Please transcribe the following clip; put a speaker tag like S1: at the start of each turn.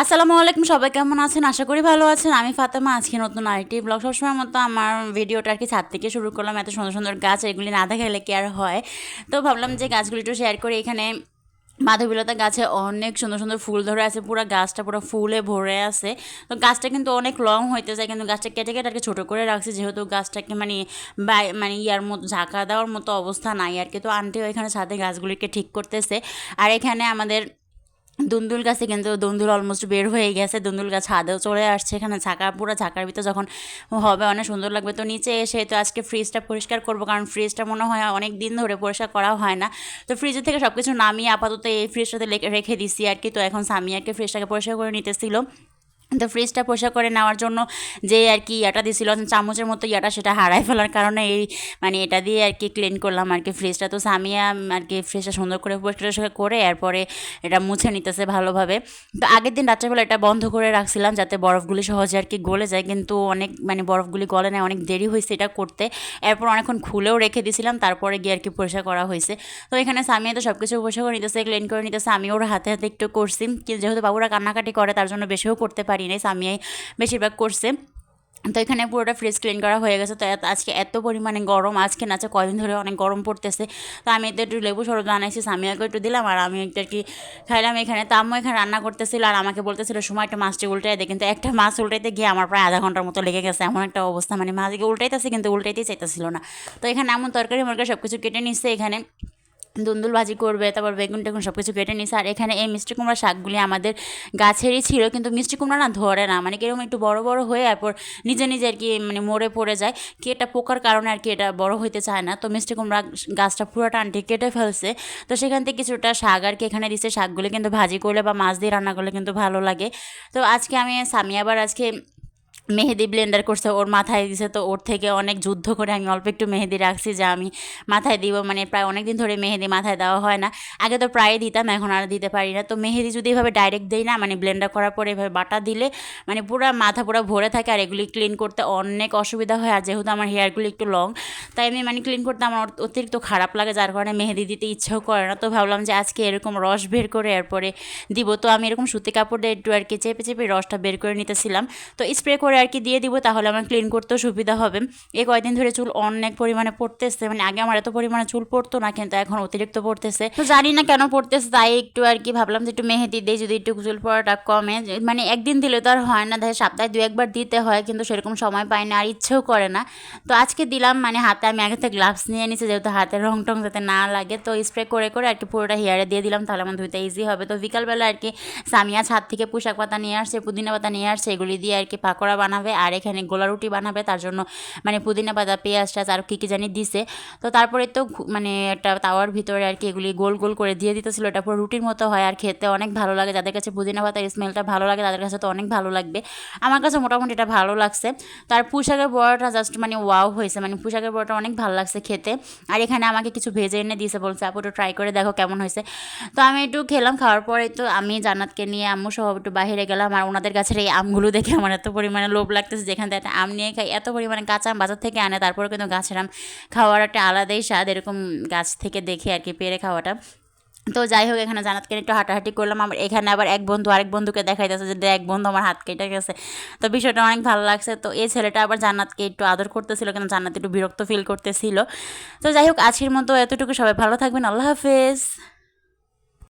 S1: আসসালামু আলাইকুম, সবাই কেমন আছেন? আশা করি ভালো আছেন। আমি ফাতেমা, আজকে নতুন আরেকটি ব্লগ সবসময় মতো আমার ভিডিওটা আর কি ছাদ থেকে শুরু করলাম। এত সুন্দর সুন্দর গাছ, এগুলি না দেখালে কি আর হয়? তো ভাবলাম যে গাছগুলি একটু শেয়ার করে। এখানে মাধবীলতা গাছে অনেক সুন্দর সুন্দর ফুল ধরে আছে। পুরো গাছটা পুরো ফুলে ভরে আছে। তো গাছটা কিন্তু অনেক লং হইতে যায় কিন্তু গাছটা কেটে কেটে আর কি ছোটো করে রাখছে। যেহেতু গাছটাকে মানে বাই- মানে ইয়ার মতো ঝাঁকা দেওয়ার মতো অবস্থা নাই আর কি। তো আন্টিও এখানে সাথে গাছগুলিকে ঠিক করতেছে। আর এখানে আমাদের দুন্দুল গাছে কিন্তু দুন্দুল অলমোস্ট বের হয়ে গেছে, দুন্দুল গাছ ছাদেও চলে আসছে এখানে, ঝাঁকা, পুরো ঝাঁকার ভিতরে যখন হবে অনেক সুন্দর লাগবে। তো নিচে এসে তো আজকে ফ্রিজটা পরিষ্কার করব, কারণ ফ্রিজটা মনে হয় অনেক দিন ধরে পরিষ্কার করা হয় না। তো ফ্রিজের থেকে সব কিছু নামিয়ে আপাতত এই ফ্রিজটাতে রেখে দিছি আর কি। তো এখন সামিয়াকে ফ্রিজটাকে পরিষ্কার করে নিতেছিল। তো ফ্রিজটা পরিষ্কার করে নেওয়ার জন্য যে আর কি ইয়াটা দিছিল চামচের মতো ইয়াটা সেটা হারাই ফেলার কারণে এই মানে এটা দিয়ে আর কি ক্লিন করলাম আর কি ফ্রিজটা তো সামিয়া আর কি ফ্রিজটা সুন্দর করে পরিষ্কার করে এরপরে এটা মুছে নিতেছে ভালোভাবে। তো আগের দিন রাত্রেবেলা এটা বন্ধ করে রাখছিলাম যাতে বরফগুলি সহজে আর কি গলে যায়, কিন্তু অনেক মানে বরফগুলি গলে নেয়, অনেক দেরি হয়েছে এটা করতে। এরপর অনেকক্ষণ খুলেও রেখে দিয়েছিলাম তারপরে গিয়ে আর কি পরিষ্কার করা হয়েছে। তো এখানে সামিয়া তো সব কিছু পরিষ্কার করে নিতেছে ক্লিন করে নিতেছে আমি ওর হাতে হাতে একটু করছি। কিন্তু যেহেতু বাবুরা কান্নাকাটি করে, তার জন্য বেশিও করতে পারি নাই সামিয়াই বেশিরভাগ করছে। তো এখানে পুরোটা ফ্রিজ ক্লিন করা হয়ে গেছে, তো আজকে এত পরিমাণে গরম, আজকে না কদিন ধরে অনেক গরম পড়তেছে। তো আমি এতে একটু লেবু সরব বানাইছি সামিয়াকে একটু দিলাম, আর আমি একটু কি খাইলাম এখানে। তো আম্মু এখানে রান্না করতেছিল, আর আমাকে বলতেছিল সময় একটা মাছটি উল্টাই দে। কিন্তু একটা মাছ উল্টাইতে গিয়ে আমার প্রায় আধা ঘণ্টার মতো লেগে গেছে, এমন একটা অবস্থা। মানে মাছকে উল্টাইতেছে, কিন্তু উল্টাইতেই চাইতেছিল না। তো এখানে এমন তরকারি মরকারি সব কিছু কেটে নিচ্ছে এখানে। দুন্দুল ভাজি করবে, তারপর বেগুন টেগুন সব কিছু কেটে নিছে। আর এখানে এই মিষ্টি কুমড়া শাকগুলি আমাদের গাছেরই ছিল, কিন্তু মিষ্টি কুমড়া না ধরে না। মানে কীরকম একটু বড় বড় হয়ে তারপর নিজে নিজে আর কি মানে মরে পড়ে যায়। কি এটা পোকার কারণে আর কি এটা বড় হইতে চায় না। তো মিষ্টি কুমড়া গাছটা পুরোটা আন্টি কেটে ফেলছে। তো সেখান থেকে কিছুটা শাক আর কি এখানে দিচ্ছে শাকগুলি কিন্তু ভাজি করলে বা মাছ দিয়ে রান্না করলে কিন্তু ভালো লাগে। তো আজকে আমি স্বামী আবার আজকে মেহেদি ব্লেন্ডার করছে, ওর মাথায় দিছে, তো ওর থেকে অনেক যুদ্ধ করে আমি অল্প একটু মেহেদি রাখছি যে আমি মাথায় দিব মানে প্রায় অনেক দিন ধরে মেহেদি মাথায় দেওয়া হয় না। আগে তো প্রায় দিতাম, এখন আর দিতে পারি না। তো মেহেদি যদি এভাবে ডাইরেক্ট দিই না মানে ব্লেন্ডার করার পরে এভাবে বাটা দিলে মানে পুরো মাথা পুরো ভরে থাকে, আর এগুলি ক্লিন করতে অনেক অসুবিধা হয়। আর যেহেতু আমার হেয়ারগুলি একটু লং তাই আমি মানে ক্লিন করতে আমার অতিরিক্ত খারাপ লাগে, যার কারণে মেহেদি দিতে ইচ্ছেও করে না। তো ভাবলাম যে আজকে এরকম রস বের করে এরপরে দিব। তো আমি এরকম সুতি কাপড় দিয়ে একটু আর কি চেপে চেপে রসটা বের করে নিতেছিলাম। তো স্প্রে করে আর কি দিয়ে দিব, তাহলে আমার ক্লিন করতেও সুবিধা হবে। এই কয়দিন ধরে চুল অনেক পরিমাণে পড়তেছে মানে আগে আমার এত পরিমাণে চুল পড়তো না, কিন্তু এখন অতিরিক্ত পড়তেছে। তো জানি না কেন পড়তেছে, তাই একটু আর কি ভাবলাম যে একটু মেহেদি দিই, যদি একটু চুল পড়াটা কমে। মানে একদিন দিলে তো আর হয় না দেখে সপ্তাহে দু একবার দিতে হয়, কিন্তু সেরকম সময় পাই না, আর ইচ্ছেও করে না। তো আজকে দিলাম মানে হাতে আমি আগে থেকে গ্লাভস নিয়ে নিছি, যেহেতু হাতের রং টং যাতে না লাগে, তো স্প্রে করে করে আর কি পুরোটা হেয়ারে দিয়ে দিলাম, তাহলে আমার ধুইতে ইজি হবে। তো বিকালবেলা আর কি সামিয়া ছাদ থেকে পোশাক পাতা নিয়ে আসছে, পুদিনা পাতা নিয়ে আসছে, এগুলি দিয়ে আর কি পাকোড়া বানাবে, আর এখানে গোলা রুটি বানাবে, তার জন্য মানে পুদিনা পাতা, পেঁয়াজ টাজ আর কী কী জানি দিছে। তো তারপরে তো মানে একটা তাওয়ার ভিতরে আর কি এগুলি গোল গোল করে দিয়ে দিতেছিল, এটা পুরো রুটির মতো হয় আর খেতে অনেক ভালো লাগে, যাদের কাছে পুদিনা পাতার স্মেলটা ভালো লাগে, তাদের কাছে তো অনেক ভালো লাগবে। আমার কাছে মোটামুটি এটা ভালো লাগছে। তার পুশাকের বড়াটা জাস্ট মানে ওয়াও হয়েছে মানে পুশাকের বড়াটা অনেক ভালো লাগছে খেতে। আর এখানে আমাকে কিছু ভেজে এনে দিয়েছে বলছে, আপু, একটু ট্রাই করে দেখো কেমন হয়েছে। তো আমি একটু খেলাম, খাওয়ার পরে তো আমি, জান্নাতকে নিয়ে আম্মু সহ একটু বাইরে গেলাম। আর ওনাদের কাছে এই আমগুলো দেখে আমার এত পরিমাণে লোভ লাগতেছে, যেখান থেকে একটা আম নিয়ে খাই, এত পরিমাণে কাঁচা আম বাজার থেকে আনে, তারপরে কিন্তু গাছের আম খাওয়ার একটা আলাদাই স্বাদ, এরকম গাছ থেকে দেখে আর কি পেরে খাওয়াটা। তো যাই হোক এখানে জানাতকে একটু হাঁটাহাঁটি করলাম। আমার এখানে আবার এক বন্ধু আরেক বন্ধুকে দেখাইতেছে যে এক বন্ধু, আমার হাত কেটে গেছে। তো বিষয়টা অনেক ভালো লাগছে। তো এই ছেলেটা আবার জান্নাতকে একটু আদর করতেছিল কেন জান্নাত একটু বিরক্ত ফিল করতেছিল। তো যাই হোক আজকের মতো এতটুকু। সবাই ভালো থাকবেন। আল্লাহ হাফেজ।